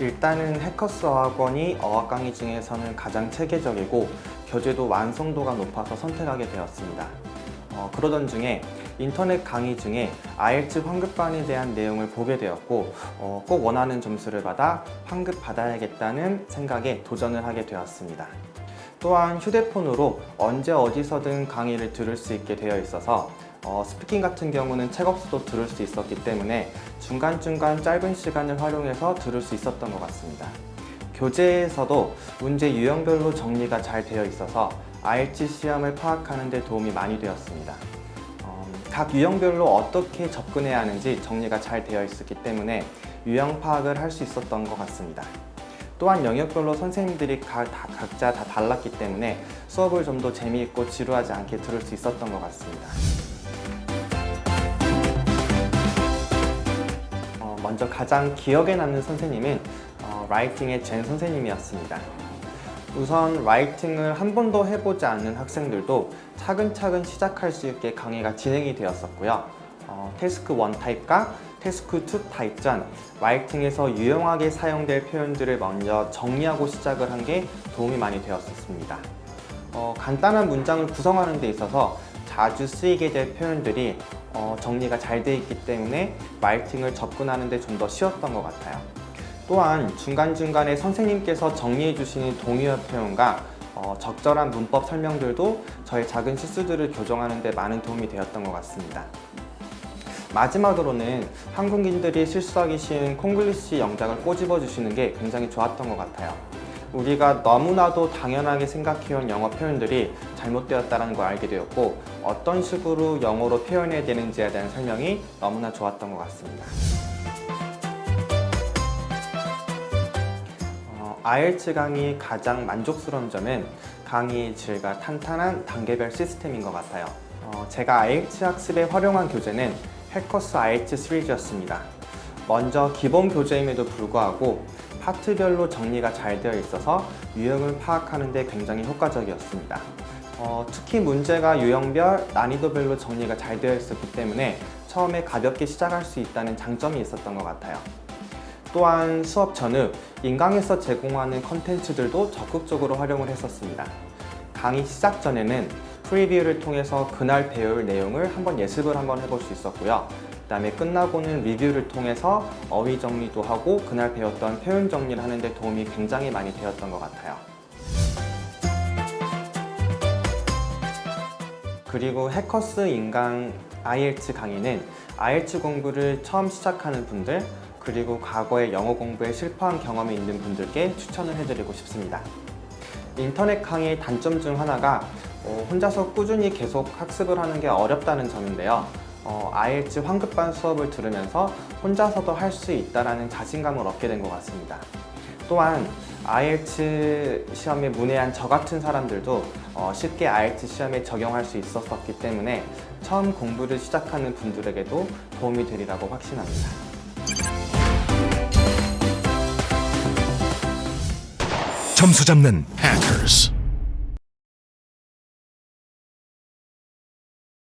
일단은 해커스 어학원이 어학 강의 중에서는 가장 체계적이고 교재도 완성도가 높아서 선택하게 되었습니다. 어, 그러던 중에 인터넷 강의 중에 IELTS 환급반에 대한 내용을 보게 되었고 어, 꼭 원하는 점수를 받아 환급 받아야겠다는 생각에 도전을 하게 되었습니다. 또한 휴대폰으로 언제 어디서든 강의를 들을 수 있게 되어 있어서 어, 스피킹 같은 경우는 책 없이도 들을 수 있었기 때문에 중간중간 짧은 시간을 활용해서 들을 수 있었던 것 같습니다. 교재에서도 문제 유형별로 정리가 잘 되어 있어서 IELTS 시험을 파악하는 데 도움이 많이 되었습니다. 어, 각 유형별로 어떻게 접근해야 하는지 정리가 잘 되어 있었기 때문에 유형 파악을 할 수 있었던 것 같습니다. 또한 영역별로 선생님들이 가- 다- 각자 다 달랐기 때문에 수업을 좀 더 재미있고 지루하지 않게 들을 수 있었던 것 같습니다. 먼저 가장 기억에 남는 선생님은 어, 라이팅의 젠 선생님이었습니다. 우선 라이팅을 한 번도 해보지 않는 학생들도 차근차근 시작할 수 있게 강의가 진행이 되었었고요. 어, 태스크 1 타입과 태스크 2 타입 전 라이팅에서 유용하게 사용될 표현들을 먼저 정리하고 시작을 한 게 도움이 많이 되었었습니다. 어, 간단한 문장을 구성하는 데 있어서 자주 쓰이게 될 표현들이 어, 정리가 잘 돼 있기 때문에 라이팅을 접근하는 데 좀 더 쉬웠던 것 같아요. 또한 중간중간에 선생님께서 정리해 주시는 동의어 표현과 어, 적절한 문법 설명들도 저의 작은 실수들을 교정하는 데 많은 도움이 되었던 것 같습니다. 마지막으로는 한국인들이 실수하기 쉬운 콩글리시 영작을 꼬집어 주시는 게 굉장히 좋았던 것 같아요. 우리가 너무나도 당연하게 생각해온 영어 표현들이 잘못되었다는 걸 알게 되었고 어떤 식으로 영어로 표현해야 되는지에 대한 설명이 너무나 좋았던 것 같습니다. 어, IELTS 강의 가장 만족스러운 점은 강의의 질과 탄탄한 단계별 시스템인 것 같아요. 어, 제가 IELTS 학습에 활용한 교재는 해커스 IELTS 시리즈였습니다. 먼저 기본 교재임에도 불구하고 파트별로 정리가 잘 되어 있어서 유형을 파악하는 데 굉장히 효과적이었습니다. 어, 특히 문제가 유형별, 난이도별로 정리가 잘 되어 있었기 때문에 처음에 가볍게 시작할 수 있다는 장점이 있었던 것 같아요. 또한 수업 전후 인강에서 제공하는 컨텐츠들도 적극적으로 활용을 했었습니다. 강의 시작 전에는 프리뷰를 통해서 그날 배울 내용을 한번 예습을 한번 해볼 수 있었고요. 그다음에 끝나고는 리뷰를 통해서 어휘 정리도 하고 그날 배웠던 표현 정리를 하는데 도움이 굉장히 많이 되었던 것 같아요. 그리고 해커스 인강 IELTS 강의는 IELTS 공부를 처음 시작하는 분들 그리고 과거에 영어 공부에 실패한 경험이 있는 분들께 추천을 해드리고 싶습니다. 인터넷 강의의 단점 중 하나가 어, 혼자서 꾸준히 계속 학습을 하는 게 어렵다는 점인데요. 어, IELTS 환급반 수업을 들으면서 혼자서도 할 수 있다는 자신감을 얻게 된 것 같습니다. 또한 IELTS 시험에 문의한 저 같은 사람들도 어, 쉽게 IELTS 시험에 적용할 수 있었기 때문에 처음 공부를 시작하는 분들에게도 도움이 되리라고 확신합니다. 점수 잡는 Hackers.